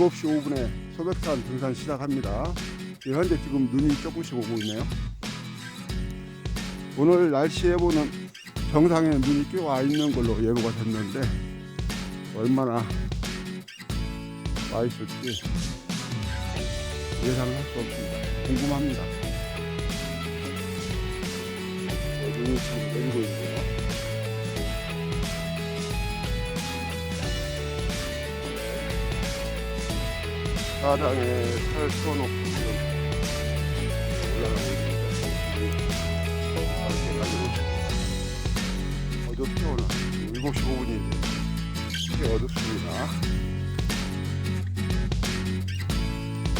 7시 5분에 소백산 등산 시작합니다. 예, 현재 지금 눈이 조금씩 오고 있네요. 오늘 날씨 예보는 정상에 눈이 꽤와 있는 걸로 예보가 됐는데 얼마나 와 있을지 예상을 할 수 없습니다. 궁금합니다. 네, 눈이 지금 내리고 있네요. 바닥에 살 펴놓고 지금 올라가고 있습니다. 어둡게 오늘 7시 5분인데 꽤 어둡습니다.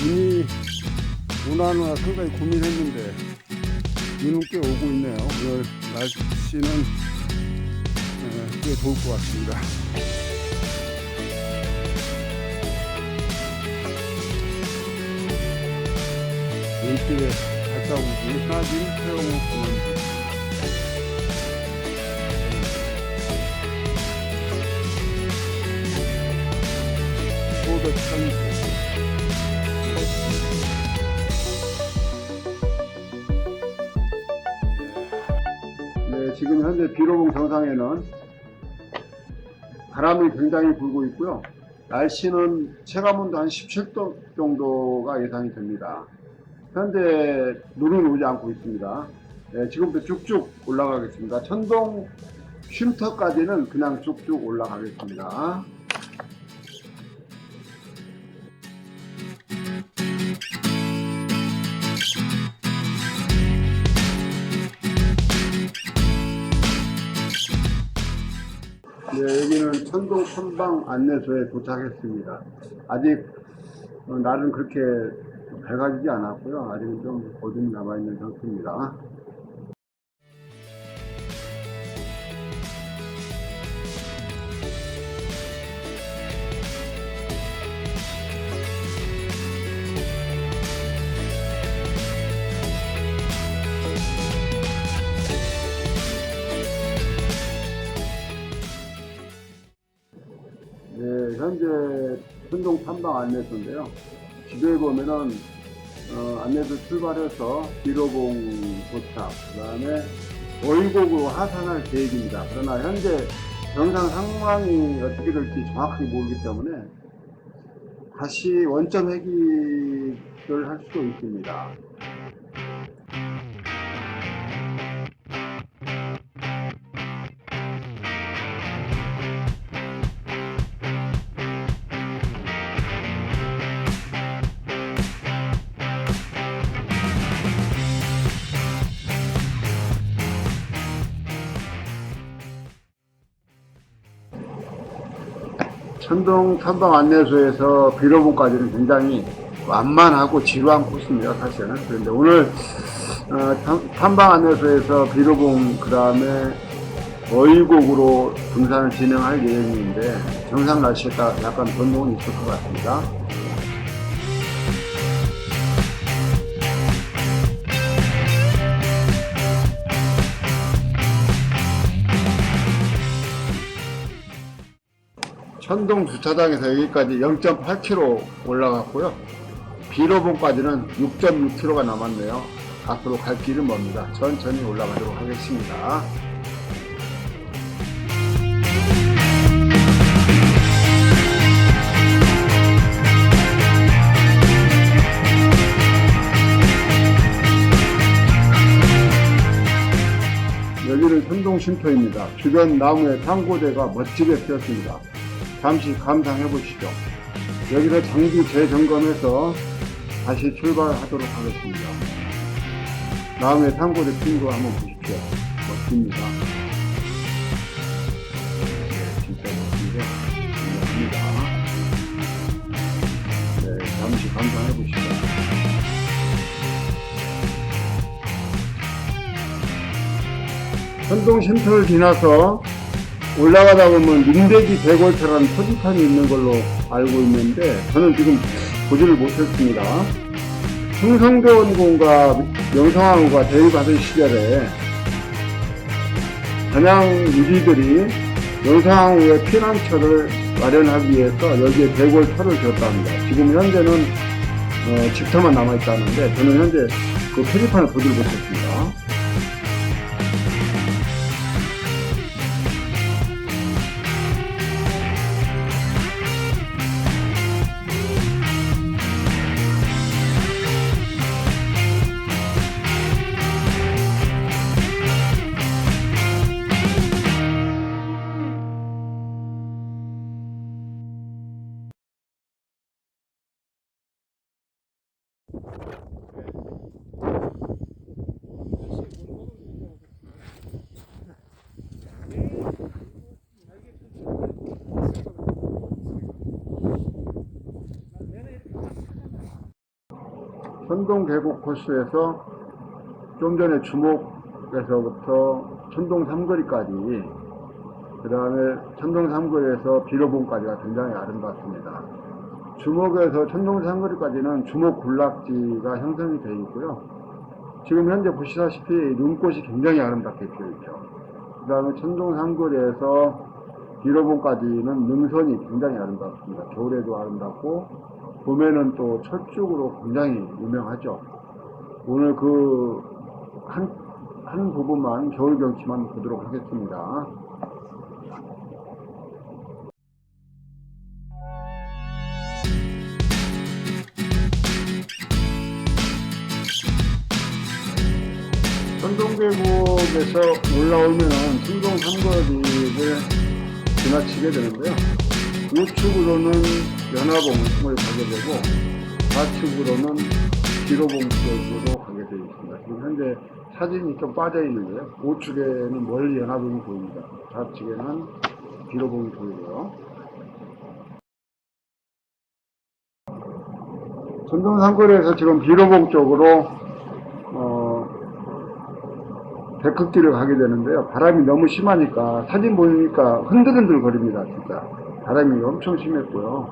눈이 오나오나 상당히 고민했는데 눈은 꽤 오고 있네요. 오늘 날씨는 어, 꽤 좋을 것 같습니다. 눈길에 발자국이 사진 태워놓고 소백 산수 네, 지금 현재 비로봉 정상에는 바람이 굉장히 불고 있고요. 날씨는 체감 온도 한 17도 정도가 예상이 됩니다. 현재 눈은 오지 않고 있습니다. 네, 지금부터 쭉쭉 올라가겠습니다. 천동 쉼터까지는 그냥 쭉쭉 올라가겠습니다. 네, 여기는 천동 탐방 안내소에 도착했습니다. 아직 어, 날은 그렇게 밝아지지 않았고요. 아직은 좀 어둠이 남아있는 상태입니다. 네, 현재 천동 탐방 안내소인데요. 지도에 보면은 어, 안내소 출발해서 비로봉 도착, 그 다음에 월곡으로 하산할 계획입니다. 그러나 현재 정상 상황이 어떻게 될지 정확하게 모르기 때문에 다시 원점 회귀를 할 수도 있습니다. 천동 탐방 안내소에서 비로봉까지는 굉장히 완만하고 지루한 코스입니다, 사실은. 그런데 오늘 어, 탐- 탐방 안내소에서 비로봉 그 다음에 어이곡으로 등산을 진행할 예정인데 정상 날씨에 따라 약간 변동은 있을 것 같습니다. 천동 주차장에서 여기까지 0.8km 올라갔고요. 비로봉까지는 6.6km가 남았네요. 앞으로 갈 길은 멉니다. 천천히 올라가도록 하겠습니다. 여기는 천동 쉼터입니다. 주변 나무에 상고대가 멋지게 피었습니다. 잠시 감상해 보시죠. 여기서 장비 재점검해서 다시 출발하도록 하겠습니다. 다음에 상고대 핀거 한번 보십시오. 멋집니다. 네, 진짜 멋진데 중요합니다. 네, 잠시 감상해 보시죠. 현동 쉼터를 지나서 올라가다 보면 민대기 대골터라는 표지판이 있는 걸로 알고 있는데 저는 지금 보지를 못했습니다. 충성대원군과 명성황후가 대립하던 시절에 전양 유지들이 명성황후의 피난처를 마련하기 위해서 여기에 대골 터를 지었다 합니다. 지금 현재는 어, 집터만 남아있다는데 저는 현재 그 표지판을 보지를 못했습니다. 천동 계곡 코스에서 좀 전에 주목에서부터 천동 삼거리까지 그 다음에 천동 삼거리에서 비로봉까지가 굉장히 아름답습니다. 주목에서 천동 삼거리까지는 주목 군락지가 형성이 되어 있고요. 지금 현재 보시다시피 눈꽃이 굉장히 아름답게 피어 있죠. 그 다음에 천동 삼거리에서 비로봉까지는 능선이 굉장히 아름답습니다. 겨울에도 아름답고 봄에는 또 철쭉으로 굉장히 유명하죠. 오늘 그 한, 한 부분만 겨울 경치만 보도록 하겠습니다. 천동계곡에서 올라오면은 충동 삼거리를 지나치게 되는데요. 우측으로는 연화봉을 가게 되고 좌측으로는 기로봉 쪽으로 가게 되어 있습니다. 지금 현재 사진이 좀 빠져 있는데요. 우측에는 멀리 연화봉이 보입니다. 좌측에는 기로봉이 보이고요. 전동산거리에서 지금 비로봉 쪽으로 어, 데크길을 가게 되는데요. 바람이 너무 심하니까 사진 보니까 흔들흔들 거립니다. 진짜 바람이 엄청 심했고요.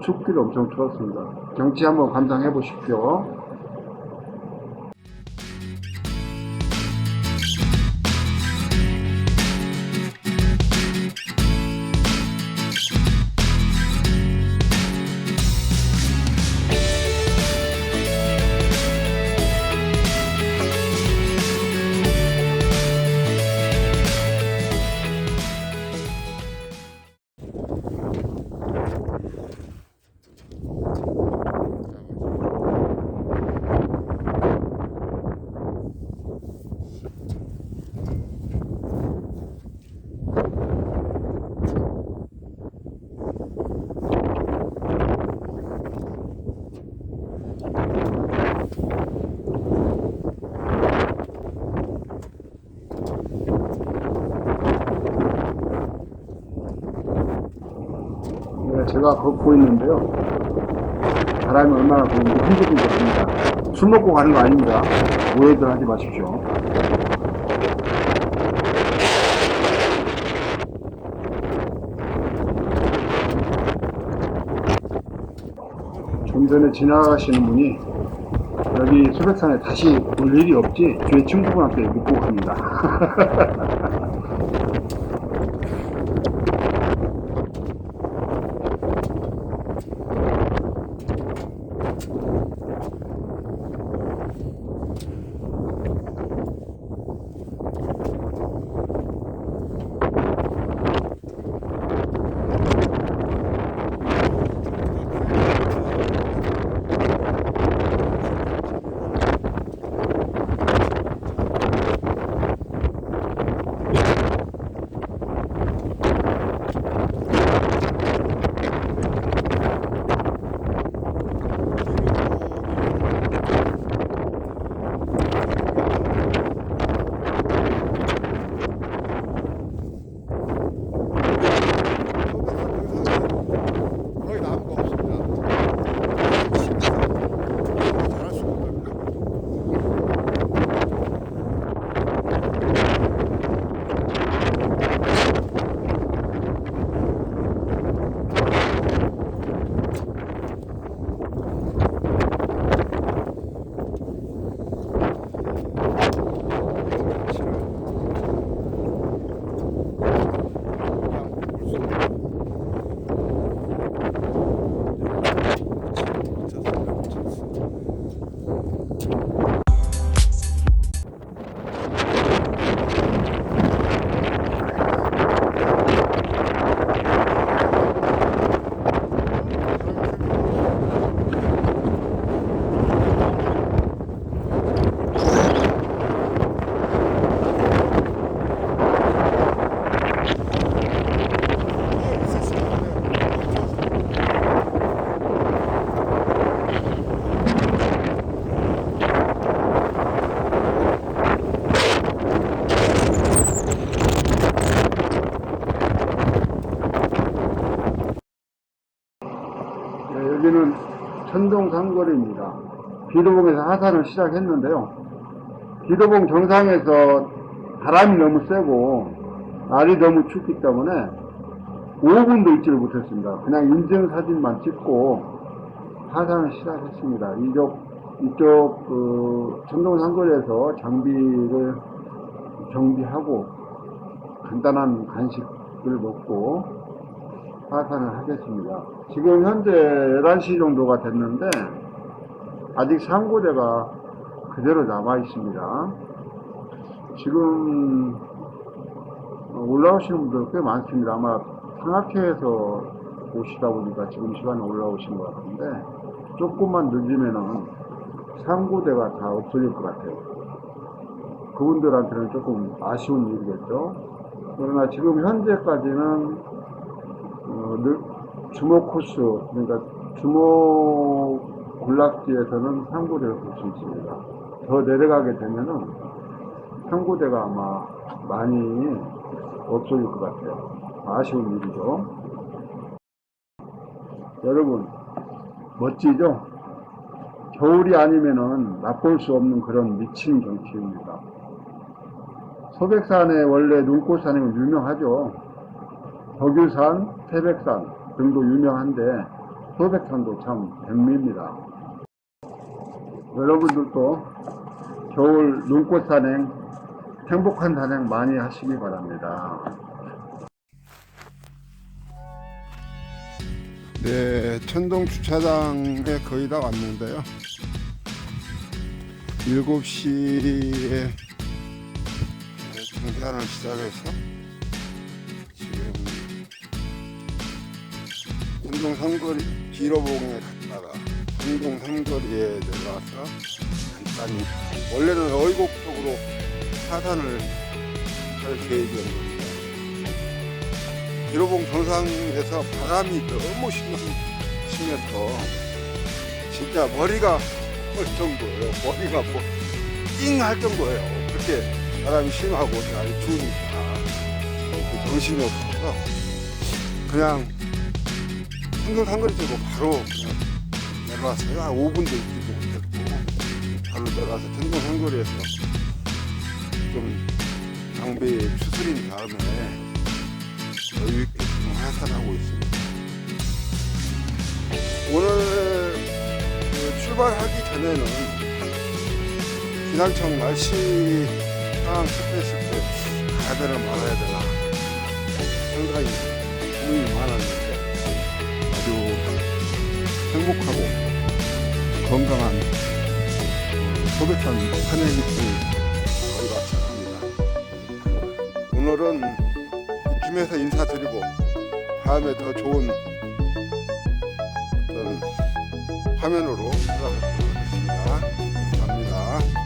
춥기도 엄청 추웠습니다. 경치 한번 감상해 보십시오. 제가 걷고 있는데요. 바람이 얼마나 부는지 흔들흔들합니다. 술 먹고 가는 거 아닙니다. 오해들 하지 마십시오. 좀 전에 지나가시는 분이 여기 소백산에 다시 올 일이 없지 뒤에 친구분한테 묻고 갑니다. 천동 상거리입니다. 비도봉에서 하산을 시작했는데요. 비도봉 정상에서 바람이 너무 세고 날이 너무 춥기 때문에 5분도 있지를 못했습니다. 그냥 인증 사진만 찍고 하산을 시작했습니다. 이쪽 이쪽 그 천동 상거리에서 장비를 정비하고 간단한 간식을 먹고 하산을 하겠습니다. 지금 현재 11시 정도가 됐는데 아직 상고대가 그대로 남아 있습니다. 지금 올라오시는 분들 꽤 많습니다. 아마 상하회에서 오시다 보니까 지금 시간에 올라오신 것 같은데 조금만 늦으면은 상고대가 다 없어질 것 같아요. 그분들한테는 조금 아쉬운 일이겠죠. 그러나 지금 현재까지는 어, 늘- 주목 코스, 그러니까 주목 군락지에서는 상고대를 볼 수 있습니다. 더 내려가게 되면은 상고대가 아마 많이 없어질 것 같아요. 아쉬운 일이죠. 여러분, 멋지죠? 겨울이 아니면은 맛볼 수 없는 그런 미친 경치입니다. 소백산의 원래 눈꽃산이면 유명하죠. 덕유산, 태백산 등도 유명한데 소백산도 참 백미입니다. 여러분들도 겨울 눈꽃 산행 행복한 산행 많이 하시기 바랍니다. 네, 천동 주차장에 거의 다 왔는데요. 7시에 등산을 시작해서 천동 삼거리 기로봉에 갔다가 천동 삼거리에 내려와서 간단히 원래는 어이곡 쪽으로 하산을 할 계획이었는데 기로봉 정상에서 바람이 너무 심해서 진짜 머리가 헐 정도예요. 머리가 뭐, 띵 할 정도예요. 그렇게 바람이 심하고 날이 추우니까 그 정신이 없어서 그냥 한글 한글이 쪽으로 바로 그냥 내려왔어요. 한 5분도 있지도 못했고 바로 내려와서 천둥 한거리에서 좀 장비 추스린 다음에 여유 있게 지금 하산하고 있습니다. 오늘 그 출발하기 전에는 기상청 날씨 상황 체크했을 때 가야 되나 말아야 되나 상당히 고민이 많았는데 행복하고 건강한 어, 소백산 산행이 거의 마쳤습니다. 오늘은 이쯤에서 인사드리고 다음에 더 좋은 화면으로 찾아뵙도록 하겠습니다.